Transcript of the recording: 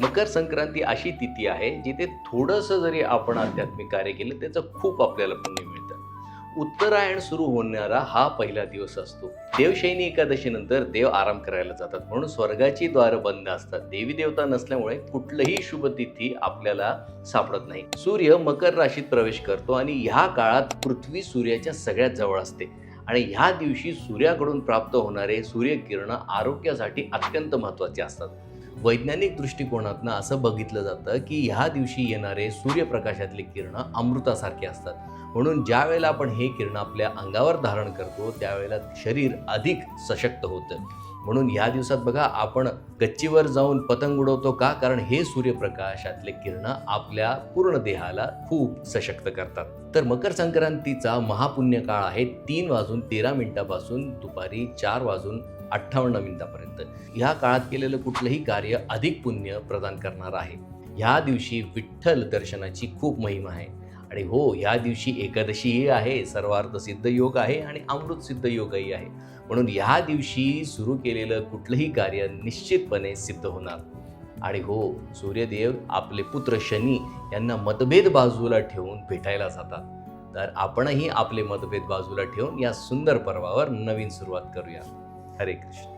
मकर संक्रांती अशी तिथी आहे जिथे थोडंसं जरी आपण आध्यात्मिक कार्य केलं त्याचं खूप आपल्याला पुण्य मिळतं. उत्तरायण सुरू होणारा हा पहिला दिवस असतो. देवशैनी एकादशीनंतर देव आराम करायला जातात. म्हणून स्वर्गाची द्वारं बंद असतात. देवी देवता नसल्यामुळे कुठलंही शुभ तिथी आपल्याला सापडत नाही. सूर्य मकर राशीत प्रवेश करतो आणि ह्या काळात पृथ्वी सूर्याच्या सगळ्यात जवळ असते. आणि ह्या दिवशी सूर्याकडून प्राप्त होणारे सूर्यकिरण आरोग्यासाठी अत्यंत महत्त्वाचे असतात. वैज्ञानिक दृष्टिकोनातनं असं बघितलं जातं की ह्या दिवशी येणारे सूर्यप्रकाशातले किरण अमृतासारखे असतात. म्हणून ज्या वेळेला आपण हे किरण आपल्या अंगावर धारण करतो त्यावेळेला शरीर अधिक सशक्त होतं. म्हणून ह्या दिवसात बघा आपण गच्चीवर जाऊन पतंग उडवतो का? कारण हे सूर्यप्रकाशातले किरण आपल्या पूर्ण देहाला खूप सशक्त करतात. तर मकर संक्रांतीचा महापुण्य काळ आहे तीन वाजून तेरा मिनिटापासून दुपारी चार वाजून अठ्ठावन्न मिनिटापर्यंत ह्या काळात केलेलं कुठलंही कार्य अधिक पुण्य प्रदान करणार आहे. ह्या दिवशी विठ्ठल दर्शनाची खूप महिमा आहे. आणि हो ह्या दिवशी एकादशीही आहे सर्वार्थ सिद्ध योग आहे आणि अमृत सिद्ध योगही आहे. म्हणून ह्या दिवशी सुरू केलेलं कुठलंही कार्य निश्चितपणे सिद्ध होणार. आणि हो सूर्यदेव आपले पुत्र शनी यांना मतभेद बाजूला ठेवून भेटायला जातात. तर आपणही आपले मतभेद बाजूला ठेवून या सुंदर पर्वावर नवीन सुरुवात करूया. Hare Krishna.